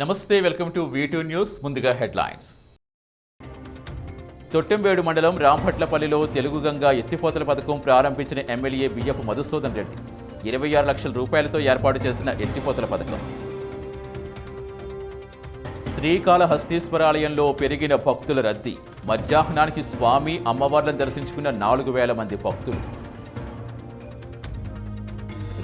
నమస్తే welcome to V two news ముందుగా headlines. Thottambedu మండలం రాంభట్లపల్లిలో తెలుగు గంగా ఎత్తిపోతల పథకం ప్రారంభించిన ఎమ్మెల్యే బియ్యపు మధుసూదన్ రెడ్డి ఇరవై ఆరు లక్షల రూపాయలతో ఏర్పాటు చేసిన ఎత్తిపోతల పథకం. శ్రీకాళహస్తీశ్వరాలయంలో పెరిగిన భక్తుల రద్దీ మధ్యాహ్నానికి స్వామి అమ్మవార్లను దర్శించుకున్న నాలుగు వేల మంది భక్తులు.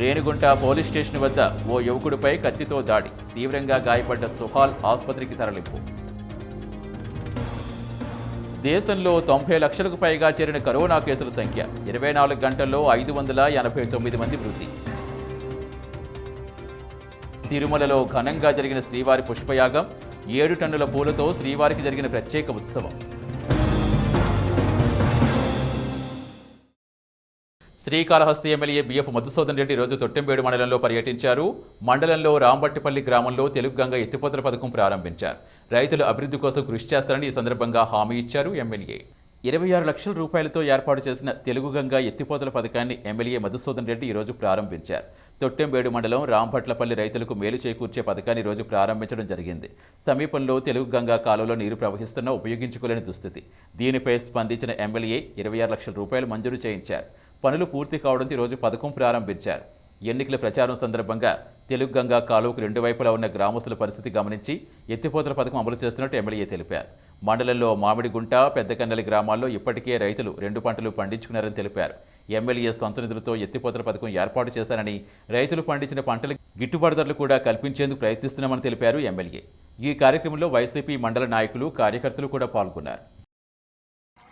రేణిగుంట పోలీస్ స్టేషన్ వద్ద ఓ యువకుడిపై కత్తితో దాడి. తీవ్రంగా గాయపడ్డ సుహాల్ ఆసుపత్రికి తరలింపు. దేశంలో తొంభై లక్షలకు పైగా చేరిన కరోనా కేసుల సంఖ్య ఇరవై నాలుగు గంటల్లో ఐదు వందల ఎనభై తొమ్మిది మంది వృద్ధి. తిరుమలలో ఘనంగా జరిగిన శ్రీవారి పుష్పయాగం ఏడు టన్నుల పూలతో శ్రీవారికి జరిగిన ప్రత్యేక ఉత్సవం. శ్రీకాళహస్తి ఎమ్మెల్యే బిఎఫ్ మధుసూదన్ రెడ్డి రోజు తొట్టెంబేడు మండలంలో పర్యటించారు. మండలంలో రాంబట్టిపల్లి గ్రామంలో తెలుగు గంగ ఎత్తిపోతల పథకం ప్రారంభించారు. రైతుల అభివృద్ధి కోసం కృషి చేస్తారని ఈ సందర్భంగా హామీ ఇచ్చారు ఎమ్మెల్యే. ఇరవై ఆరు లక్షల రూపాయలతో ఏర్పాటు చేసిన తెలుగు గంగా ఎత్తిపోతల పథకాన్ని ఎమ్మెల్యే మధుసూదన్ రెడ్డి ఈరోజు ప్రారంభించారు. తొట్టెంబేడు మండలం రాంభట్లపల్లి రైతులకు మేలు చేకూర్చే పథకాన్ని ఈరోజు రోజు ప్రారంభించడం జరిగింది. సమీపంలో తెలుగు గంగా కాలువలో నీరు ప్రవహిస్తున్న ఉపయోగించుకోలేని దుస్థితి. దీనిపై స్పందించిన ఎమ్మెల్యే ఇరవై ఆరు లక్షల రూపాయలు మంజూరు చేయించారు. పనులు పూర్తి కావడంతో ఈరోజు పథకం ప్రారంభించారు. ఎన్నికల ప్రచారం సందర్భంగా తెలుగు గంగా కాలువకు రెండు వైపులా ఉన్న గ్రామస్తుల పరిస్థితి గమనించి ఎత్తిపోతల పథకం అమలు చేస్తున్నట్టు ఎమ్మెల్యే తెలిపారు. మండలంలో మామిడిగుంట పెద్దకన్నెలి గ్రామాల్లో ఇప్పటికే రైతులు రెండు పంటలు పండించుకున్నారని తెలిపారు. ఎమ్మెల్యే సొంత నిధులతో ఎత్తిపోతల పథకం ఏర్పాటు చేశారని రైతులు పండించిన పంటలకు గిట్టుబాటు ధరలు కూడా కల్పించేందుకు ప్రయత్నిస్తున్నామని తెలిపారు ఎమ్మెల్యే. ఈ కార్యక్రమంలో వైసీపీ మండల నాయకులు కార్యకర్తలు కూడా పాల్గొన్నారు.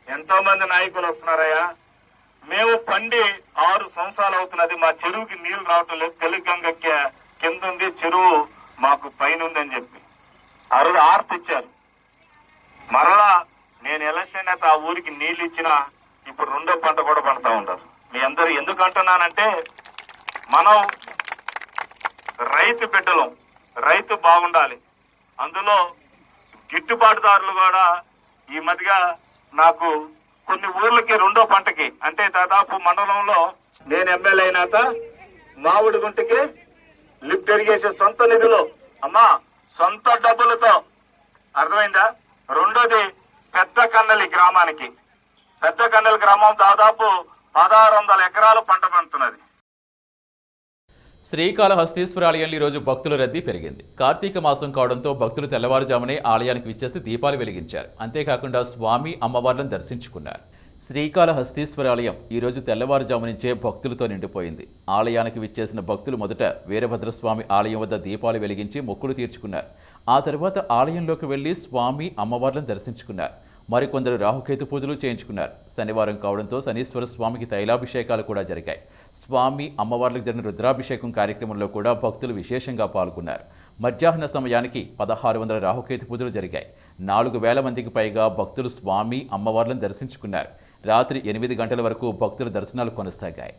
ఎంతో మంది నాయకులు వస్తున్నారయ్యా. మేము పండి ఆరు సంవత్సరాలు అవుతున్నది మా చెరువుకి నీళ్ళు రావటం లేదు. తెలుగు కింద ఉంది చెరువు మాకు పైన ఉందని చెప్పి. ఆ రోజు ఆర్తి ఇచ్చారు మరలా నేను ఎలక్షన్ అయితే ఆ ఊరికి నీళ్ళు ఇచ్చిన ఇప్పుడు రెండో పంట కూడా పండుతా ఉంటారు మీ అందరూ ఎందుకు అంటున్నానంటే మనం రైతు బిడ్డలం రైతు బాగుండాలి. అందులో గిట్టుబాటుదారులు కూడా ఈ మధ్యగా నాకు కొన్ని ఊర్లకి రెండో పంటకి అంటే దాదాపు మండలంలో నేను ఎమ్మెల్యే అయినాక మామిడి గుంటకి లిఫ్ట్ ఇరిగేషన్ సొంత నిధులు. అమ్మా సొంత డబ్బులతో. అర్థమైందా? రెండోది పెద్ద కన్నలి గ్రామానికి. పెద్ద కన్నెల గ్రామం దాదాపు పదహారు వందల ఎకరాలు పంట పండుతున్నది. శ్రీకాళహస్తీశ్వరాలయంలో ఈరోజు భక్తుల రద్దీ పెరిగింది. కార్తీక మాసం కావడంతో భక్తులు తెల్లవారుజామునే ఆలయానికి విచ్చేసి దీపాలు వెలిగించారు. అంతేకాకుండా స్వామి అమ్మవార్లను దర్శించుకున్నారు. శ్రీకాళహస్తీశ్వరాలయం ఈరోజు తెల్లవారుజాము నుంచే భక్తులతో నిండిపోయింది. ఆలయానికి విచ్చేసిన భక్తులు మొదట వీరభద్రస్వామి ఆలయం వద్ద దీపాలు వెలిగించి మొక్కులు తీర్చుకున్నారు. ఆ తర్వాత ఆలయంలోకి వెళ్ళి స్వామి అమ్మవార్లను దర్శించుకున్నారు. మరికొందరు రాహుకేతు పూజలు చేయించుకున్నారు. శనివారం కావడంతో శనీశ్వర స్వామికి తైలాభిషేకాలు కూడా జరిగాయి. స్వామి అమ్మవార్లకు జరిగిన రుద్రాభిషేకం కార్యక్రమంలో కూడా భక్తులు విశేషంగా పాల్గొన్నారు. మధ్యాహ్న సమయానికి పదహారు వందల రాహుకేతు పూజలు జరిగాయి. నాలుగు వేల మందికి పైగా భక్తులు స్వామి అమ్మవార్లను దర్శించుకున్నారు. రాత్రి ఎనిమిది గంటల వరకు భక్తుల దర్శనాలు కొనసాగాయి.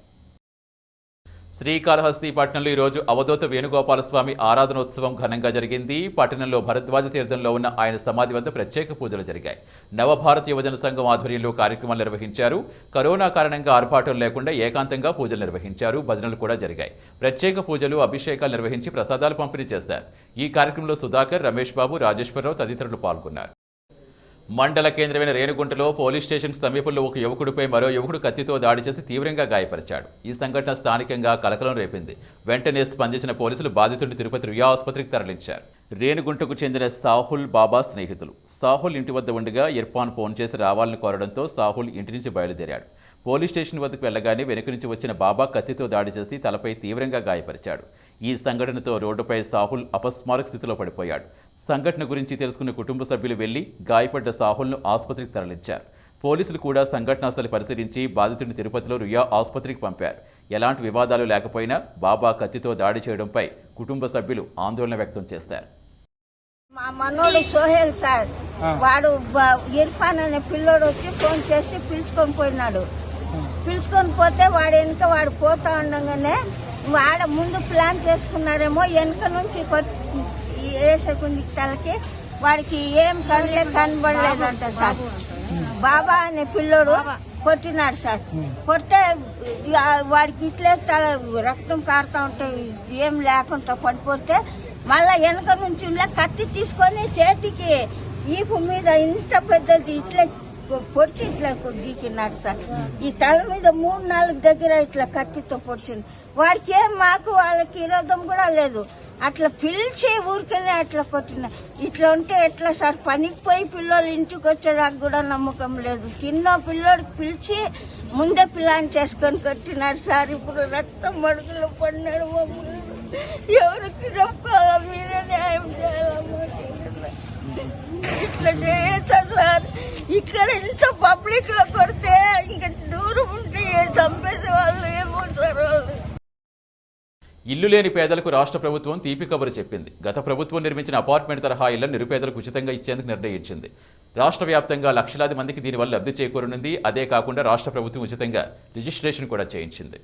శ్రీకాళహస్తి పట్టణంలో ఈరోజు అవధూత వేణుగోపాలస్వామి ఆరాధనోత్సవం ఘనంగా జరిగింది. పట్టణంలో భరద్వాజ తీర్థంలో ఉన్న ఆయన సమాధి వద్ద ప్రత్యేక పూజలు జరిగాయి. నవభారత యువజన సంఘం ఆధ్వర్యంలో కార్యక్రమాలు నిర్వహించారు. కరోనా కారణంగా ఆర్పాటం లేకుండా ఏకాంతంగా పూజలు నిర్వహించారు. భజనలు కూడా జరిగాయి. ప్రత్యేక పూజలు అభిషేకాలు నిర్వహించి ప్రసాదాలు పంపిణీ చేశారు. ఈ కార్యక్రమంలో సుధాకర్ రమేష్ బాబు రాజేశ్వరరావు తదితరులు పాల్గొన్నారు. మండల కేంద్రమైన రేణుగుంటలో పోలీస్ స్టేషన్ సమీపంలో ఒక యువకుడిపై మరో యువకుడు కత్తితో దాడి చేసి తీవ్రంగా గాయపరిచాడు. ఈ సంఘటన స్థానికంగా కలకలం రేపింది. వెంటనే స్పందించిన పోలీసులు బాధితుడిని తిరుపతి రుయా ఆసుపత్రికి తరలించారు. రేణుగుంటకు చెందిన సాహుల్ బాబా స్నేహితులు. సాహుల్ ఇంటి వద్ద ఉండగా ఇర్ఫాన్ ఫోన్ చేసి రావాలని కోరడంతో సాహుల్ ఇంటి నుంచి బయలుదేరాడు. పోలీస్ స్టేషన్ వద్దకు వెళ్ళగానే వెనుక నుంచి వచ్చిన బాబా కత్తితో దాడి చేసి తలపై తీవ్రంగా గాయపరిచాడు. ఈ సంఘటనతో రోడ్డుపై సాహుల్ అపస్మారక స్థితిలో పడిపోయాడు. సంఘటన గురించి తెలుసుకున్న కుటుంబ సభ్యులు వెళ్ళి గాయపడ్డ సాహుల్ను ఆసుపత్రికి తరలించారు. పోలీసులు కూడా సంఘటనా స్థలి పరిశీలించి బాధితుడిని తిరుపతిలో రుయా ఆసుపత్రికి పంపారు. ఎలాంటి వివాదాలు లేకపోయినా బాబా కత్తితో దాడి చేయడంపై కుటుంబ సభ్యులు ఆందోళన వ్యక్తం చేశారు. మా మనోడు సోహెల్ సార్. వాడు ఇర్ఫాన్ అనే పిల్లోడు వచ్చి ఫోన్ చేసి పిలుచుకొని పోయినాడు. పిలుచుకొని పోతే వాడు వెనుక వాడు పోతా ఉండగానే వాడ ముందు ప్లాన్ చేసుకున్నారేమో వెనుక నుంచి వేసకుంది తలకి వాడికి ఏం కనలే కనబడలేదంట సార్. బాబా అనే పిల్లోడు కొట్టినాడు సార్. కొడితే ఇక వాడికి ఇట్లే తల రక్తం కారుతా ఉంటే ఏం లేకుండా పడిపోతే మళ్ళా వెనక నుంచి కత్తి తీసుకొని చేతికి ఈపు మీద ఇంత పెద్దది ఇట్లా పొడిచి ఇట్లా గీసినాడు సార్. ఈ తల మీద మూడు నాలుగు దగ్గర ఇట్లా కత్తితో పొడిచింది వాడికి ఏం మాకు వాళ్ళకి విరోధం కూడా లేదు. అట్లా పిలిచి ఊరికనే అట్లా కొట్టిన. ఇట్లా ఉంటే ఎట్లా సార్? పనికి పోయి పిల్లలు ఇంటికి వచ్చేదాకా కూడా నమ్మకం లేదు. చిన్న పిల్లోడికి పిలిచి ముందే ప్లాన్ చేసుకొని కొట్టినారు సార్. ఇప్పుడు రక్తం మడుగులో పడినాడు ఎవరికి చెప్పాలా? మీరే న్యాయం చేయాలమ్మా ఇట్లా చేయొచ్చా సార్. ఇక్కడ ఎంత పబ్లిక్లో కొడితే ఇంకా దూరం ఉంటే చంపేసే వాళ్ళు ఏమో ఇల్లు లేని పేదలకు రాష్ట్ర ప్రభుత్వం తీపి కబురు చెప్పింది. గత ప్రభుత్వం నిర్మించిన అపార్ట్మెంట్ తరహా ఇళ్ళను నిరుపేదలకు ఉచితంగా ఇచ్చేందుకు నిర్ణయించింది. రాష్ట్ర వ్యాప్తంగా లక్షలాది మందికి దీనివల్ల లబ్ధి చేకూరనుంది. అదే కాకుండా రాష్ట్ర ప్రభుత్వం ఉచితంగా రిజిస్ట్రేషన్ కూడా చేయించింది.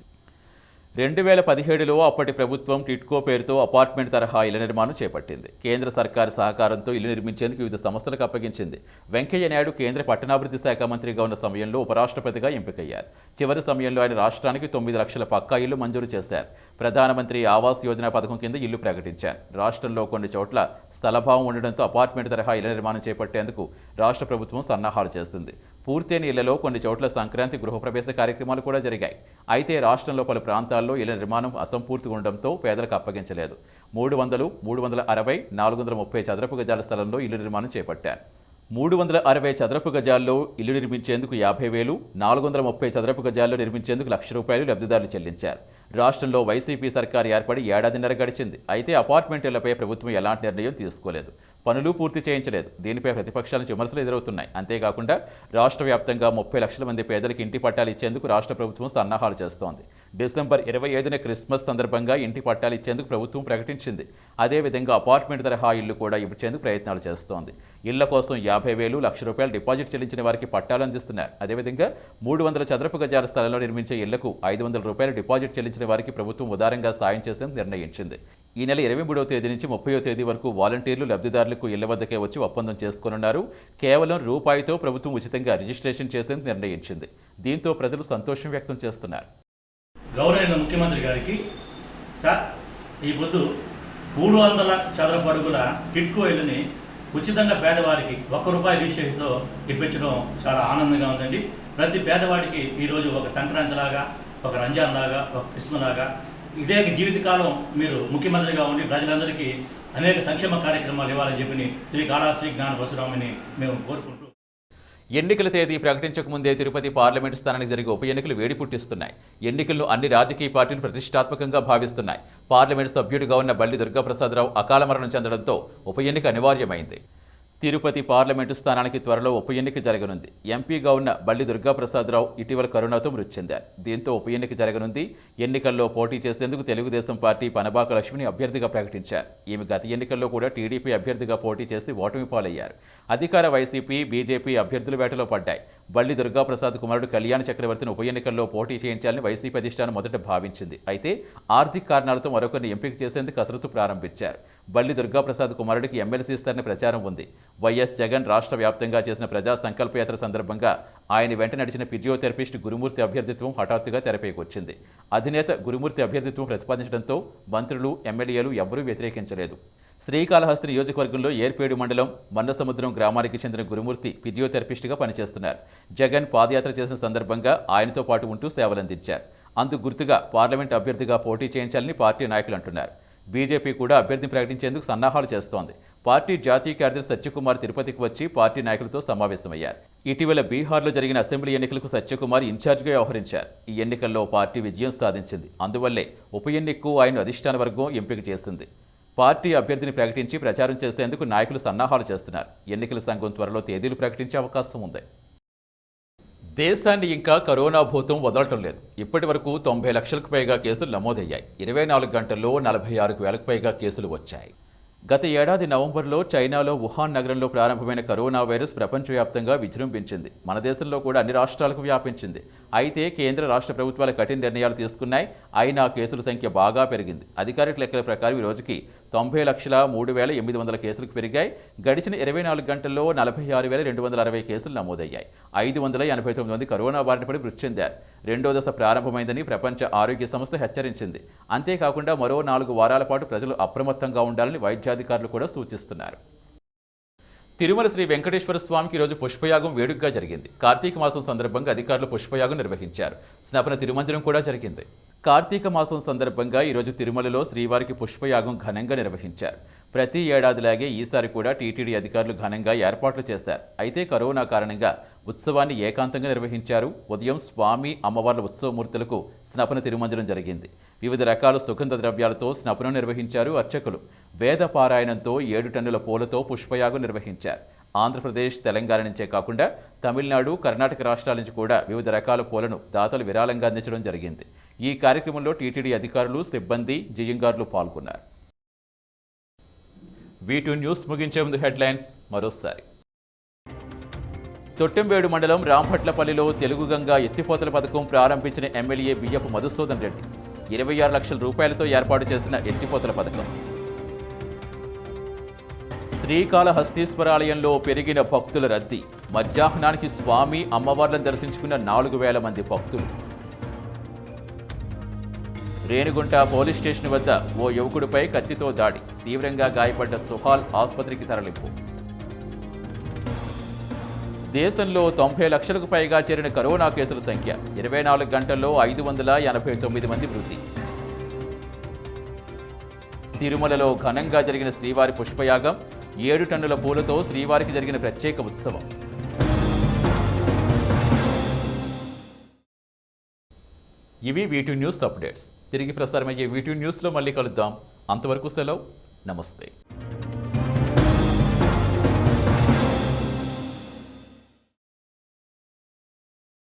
రెండు వేల పదిహేడులో అప్పటి ప్రభుత్వం టిట్కో పేరుతో అపార్ట్మెంట్ తరహా ఇళ్ళ నిర్మాణం చేపట్టింది. కేంద్ర సర్కారు సహకారంతో ఇల్లు నిర్మించేందుకు వివిధ సంస్థలకు అప్పగించింది. వెంకయ్య నాయుడు కేంద్ర పట్టణాభివృద్ధి శాఖ మంత్రిగా ఉన్న సమయంలో ఉపరాష్ట్రపతిగా ఎంపికయ్యారు. చివరి సమయంలో ఆయన రాష్ట్రానికి తొమ్మిది లక్షల పక్కా ఇల్లు మంజూరు చేశారు. ప్రధానమంత్రి ఆవాస్ యోజన పథకం కింద ఇల్లు ప్రకటించారు. రాష్ట్రంలో కొన్ని చోట్ల స్థలభావం ఉండడంతో అపార్ట్మెంట్ తరహా ఇళ్ళ నిర్మాణం చేపట్టేందుకు రాష్ట్ర ప్రభుత్వం సన్నాహాలు చేస్తుంది. పూర్తయిన ఇళ్ళలో కొన్ని చోట్ల సంక్రాంతి గృహప్రవేశ కార్యక్రమాలు కూడా జరిగాయి. అయితే రాష్ట్రంలో పలు ప్రాంతాల్లో ఇళ్ళ నిర్మాణం అసంపూర్తిగా ఉండడంతో పేదలకు అప్పగించలేదు. మూడు వందలు మూడు వందల అరవై నాలుగు వందల ముప్పై చదరపు గజాల స్థలంలో ఇల్లు నిర్మాణం చేపట్టారు. మూడు వందల అరవై చదరపు గజాల్లో ఇల్లు నిర్మించేందుకు యాభై వేలు నాలుగు వందల ముప్పై చదరపు గజాల్లో నిర్మించేందుకు లక్ష రూపాయలు లబ్ధిదారులు చెల్లించారు. రాష్ట్రంలో వైసీపీ సర్కారు ఏర్పడి ఏడాదిన్నర గడిచింది. అయితే అపార్ట్మెంట్ ఇళ్ళపై ప్రభుత్వం ఎలాంటి నిర్ణయం తీసుకోలేదు. పనులు పూర్తి చేయించలేదు. దీనిపై ప్రతిపక్షాల నుంచి విమర్శలు ఎదురవుతున్నాయి. అంతేకాకుండా రాష్ట్ర వ్యాప్తంగా ముప్పై లక్షల మంది పేదలకు ఇంటి పట్టాలు ఇచ్చేందుకు రాష్ట్ర ప్రభుత్వం సన్నాహాలు చేస్తోంది. డిసెంబర్ ఇరవై ఐదున క్రిస్మస్ సందర్భంగా ఇంటి పట్టాలు ఇచ్చేందుకు ప్రభుత్వం ప్రకటించింది. అదేవిధంగా అపార్ట్మెంట్ తరహా ఇల్లు కూడా ఇచ్చేందుకు ప్రయత్నాలు చేస్తోంది. ఇళ్ళ కోసం యాభై వేలు లక్ష రూపాయలు డిపాజిట్ చెల్లించిన వారికి పట్టాలు అందిస్తున్నారు. అదేవిధంగా మూడు వందల చదరపు గజాల స్థలంలో నిర్మించే ఇళ్ళకు ఐదు వందల రూపాయలు డిపాజిట్ చెల్లించిన వారికి ప్రభుత్వం ఉదారంగా సాయం చేసేందుకు నిర్ణయించింది. ఈ నెల ఇరవై మూడవ తేదీ నుంచి ముప్పయో తేదీ వరకు వాలంటీర్లు లబ్ధిదారులకు ఇళ్ళ వద్దకే వచ్చి ఒప్పందం చేసుకోనున్నారు. కేవలం రూపాయితో ప్రభుత్వం ఉచితంగా రిజిస్ట్రేషన్ చేసేందుకు నిర్ణయించింది. దీంతో ప్రజలు సంతోషం వ్యక్తం చేస్తున్నారు. గౌరవైన ముఖ్యమంత్రి గారికి సార్ ఈ పొద్దు మూడు వందల చదరపు అడుగుల కిట్కో ఇల్లుని ఉచితంగా పేదవారికి ఒక్క రూపాయి రిజిస్ట్రేషన్తో ఇప్పించడం చాలా ఆనందంగా ఉందండి. ప్రతి పేదవాడికి ఈరోజు ఒక సంక్రాంతి లాగా ఒక రంజాన్ లాగా ఒక క్రిస్మస్ లాగా ఇదే జీవితకాలం మీరు ముఖ్యమంత్రిగా ఉండి ప్రజలందరికీ అనేక సంక్షేమ కార్యక్రమాలు ఇవ్వాలని చెప్పి శ్రీ కాళాశ్రీ జ్ఞాన పరశురామని మేము కోరుకుంటూ. ఎన్నికల తేదీ ప్రకటించకముందే తిరుపతి పార్లమెంటు స్థానానికి జరిగే ఉప ఎన్నికలు వేడి పుట్టిస్తున్నాయి. ఎన్నికలను అన్ని రాజకీయ పార్టీలు ప్రతిష్టాత్మకంగా భావిస్తున్నాయి. పార్లమెంటు సభ్యుడిగా ఉన్న బల్లి దుర్గాప్రసాదరావు అకాల మరణం చెందడంతో ఉప ఎన్నిక అనివార్యమైంది. తిరుపతి పార్లమెంటు స్థానానికి త్వరలో ఉప ఎన్నిక జరగనుంది. ఎంపీగా ఉన్న బల్లి దుర్గాప్రసాదరావు ఇటీవల కరోనాతో మృతి చెందారు. దీంతో ఉప ఎన్నిక జరగనుంది. ఎన్నికల్లో పోటీ చేసేందుకు తెలుగుదేశం పార్టీ పనబాక లక్ష్మిని అభ్యర్థిగా ప్రకటించారు. ఈమె గత ఎన్నికల్లో కూడా టీడీపీ అభ్యర్థిగా పోటీ చేసి ఓటమి పాలయ్యారు. అధికార వైసీపీ బీజేపీ అభ్యర్థుల వేటలో పడ్డాయి. బల్లి దుర్గాప్రసాద్ కుమారుడు కళ్యాణ చక్రవర్తిని ఉప ఎన్నికల్లో పోటీ చేయించాలని వైసీపీ అధిష్టానం మొదట భావించింది. అయితే ఆర్థిక కారణాలతో మరొకరిని ఎంపిక చేసేందుకు కసరత్తు ప్రారంభించారు. బల్లి దుర్గాప్రసాద్ కుమారుడికి ఎమ్మెల్సీ ఇస్తారని ప్రచారం ఉంది. వైఎస్ జగన్ రాష్ట్ర వ్యాప్తంగా చేసిన ప్రజా సంకల్పయాత్ర సందర్భంగా ఆయన వెంట నడిచిన ఫిజియోథెరపిస్ట్ గురుమూర్తి అభ్యర్థిత్వం హఠాత్తుగా తెరపైకొచ్చింది. అధినేత గురుమూర్తి అభ్యర్థిత్వం ప్రతిపాదించడంతో మంత్రులు ఎమ్మెల్యేలు ఎవరూ వ్యతిరేకించలేదు. శ్రీకాళహస్తి నియోజకవర్గంలో ఏర్పేడు మండలం మన్నసముద్రం గ్రామానికి చెందిన గురుమూర్తి ఫిజియోథెరపిస్ట్గా పనిచేస్తున్నారు. జగన్ పాదయాత్ర చేసిన సందర్భంగా ఆయనతో పాటు ఉంటూ సేవలందించారు. అందుకు గుర్తుగా పార్లమెంట్ అభ్యర్థిగా పోటీ చేయించాలని పార్టీ నాయకులు అంటున్నారు. బీజేపీ కూడా అభ్యర్థిని ప్రకటించేందుకు సన్నాహాలు చేస్తోంది. పార్టీ జాతీయ కార్యదర్శి సత్యకుమార్ తిరుపతికి వచ్చి పార్టీ నాయకులతో సమావేశమయ్యారు. ఇటీవల బీహార్లో జరిగిన అసెంబ్లీ ఎన్నికలకు సత్యకుమార్ ఇన్ఛార్జిగా వ్యవహరించారు. ఈ ఎన్నికల్లో పార్టీ విజయం సాధించింది. అందువల్లే ఉప ఎన్నికకు ఆయన అధిష్టాన వర్గం ఎంపిక చేసింది. పార్టీ అభ్యర్థిని ప్రకటించి ప్రచారం చేసేందుకు నాయకులు సన్నాహాలు చేస్తున్నారు. ఎన్నికల సంఘం త్వరలో తేదీలు ప్రకటించే అవకాశం ఉంది. దేశాన్ని ఇంకా కరోనా భూతం వదలటం లేదు. ఇప్పటి వరకు తొంభై లక్షలకు పైగా కేసులు నమోదయ్యాయి. ఇరవై నాలుగు గంటల్లో నలభై ఆరుకు వేలకు పైగా కేసులు వచ్చాయి. గత ఏడాది నవంబర్లో చైనాలో వుహాన్ నగరంలో ప్రారంభమైన కరోనా వైరస్ ప్రపంచవ్యాప్తంగా విజృంభించింది. మన దేశంలో కూడా అన్ని రాష్ట్రాలకు వ్యాపించింది. అయితే కేంద్ర రాష్ట్ర ప్రభుత్వాలు కఠిన నిర్ణయాలు తీసుకున్నాయి. అయినా కేసుల సంఖ్య బాగా పెరిగింది. అధికారిక లెక్కల ప్రకారం ఈ రోజుకి తొంభై లక్షల మూడు వేల ఎనిమిది వందల కేసులకు పెరిగాయి. గడిచిన ఇరవై నాలుగు గంటల్లో నలభై ఆరు వేల రెండు వందల అరవై కేసులు నమోదయ్యాయి. ఐదు వందల ఎనభై తొమ్మిది మంది కరోనా బారిన పడి మృతి చెందారు. రెండో దశ ప్రారంభమైందని ప్రపంచ ఆరోగ్య సంస్థ హెచ్చరించింది. అంతేకాకుండా మరో నాలుగు వారాల పాటు ప్రజలు అప్రమత్తంగా ఉండాలని వైద్యాధికారులు కూడా సూచిస్తున్నారు. తిరుమల శ్రీ వెంకటేశ్వర స్వామికి ఈరోజు పుష్పయాగం వేడుకగా జరిగింది. కార్తీక మాసం సందర్భంగా అధికారులు పుష్పయాగం నిర్వహించారు. స్నపన తిరుమంజనం కూడా జరిగింది. కార్తీక మాసం సందర్భంగా ఈరోజు తిరుమలలో శ్రీవారికి పుష్పయాగం ఘనంగా నిర్వహించారు. ప్రతి ఏడాదిలాగే ఈసారి కూడా టీటీడీ అధికారులు ఘనంగా ఏర్పాట్లు చేశారు. అయితే కరోనా కారణంగా ఉత్సవాన్ని ఏకాంతంగా నిర్వహించారు. ఉదయం స్వామి అమ్మవార్ల ఉత్సవమూర్తులకు స్నపన తిరుమంజనం జరిగింది. వివిధ రకాల సుగంధ ద్రవ్యాలతో స్నపనం నిర్వహించారు అర్చకులు. వేద పారాయణంతో ఏడు టన్నుల పూలతో పుష్పయాగం నిర్వహించారు. ఆంధ్రప్రదేశ్ తెలంగాణ నుంచే కాకుండా తమిళనాడు కర్ణాటక రాష్ట్రాల నుంచి కూడా వివిధ రకాల పూలను దాతలు విరాళంగా అందించడం జరిగింది. ఈ కార్యక్రమంలో టీటీడీ అధికారులు సిబ్బంది జియ్యంగార్లు పాల్గొన్నారు. వీటూ న్యూస్ ముగించే ముందు హెడ్లైన్స్ మరోసారి. తొట్టెంబేడు మండలం రాంభట్లపల్లిలో తెలుగు గంగా ఎత్తిపోతల పథకం ప్రారంభించిన ఎమ్మెల్యే బియ్యపు మధుసూదన్ రెడ్డి ఇరవై ఆరు లక్షల రూపాయలతో ఏర్పాటు చేసిన ఎత్తిపోతల పథకం. శ్రీకాళహస్తీశ్వరాలయంలో పెరిగిన భక్తుల రద్దీ. మధ్యాహ్నానికి స్వామి అమ్మవార్లను దర్శించుకున్న నాలుగు వేల మంది భక్తులు. రేణిగుంట పోలీస్ స్టేషన్ వద్ద ఓ యువకుడిపై కత్తితో దాడి. తీవ్రంగా గాయపడ్డ సుహాల్ ఆసుపత్రికి తరలింపు. దేశంలో తొంభై లక్షలకు పైగా చేరిన కరోనా కేసుల సంఖ్య ఇరవై నాలుగు గంటల్లో ఐదు వందల ఎనభై తొమ్మిది మంది మృతి తిరుమలలో ఘనంగా జరిగిన శ్రీవారి పుష్పయాగం ఏడు టన్నుల పూలతో శ్రీవారికి జరిగిన ప్రత్యేక ఉత్సవం. ఇవి వీటి న్యూస్ అప్డేట్స్. తిరిగి ప్రసారమయ్యే వీటి న్యూస్లో మళ్ళీ కలుద్దాం. అంతవరకు సెలవు. నమస్తే.